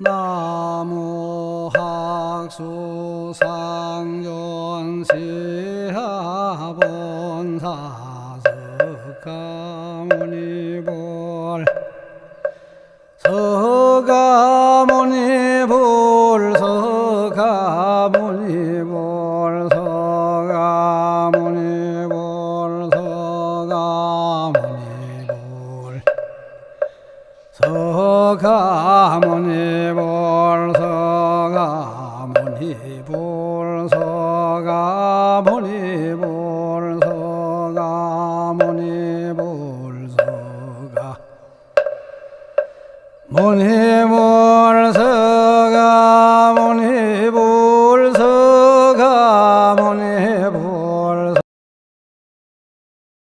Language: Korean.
나무 학수 상존 시하본사 석가모니볼 서가모니볼 서가모니볼 서 서가모니 볼 서가모니 볼 서가모니 볼 서가모니 볼 서가모니 볼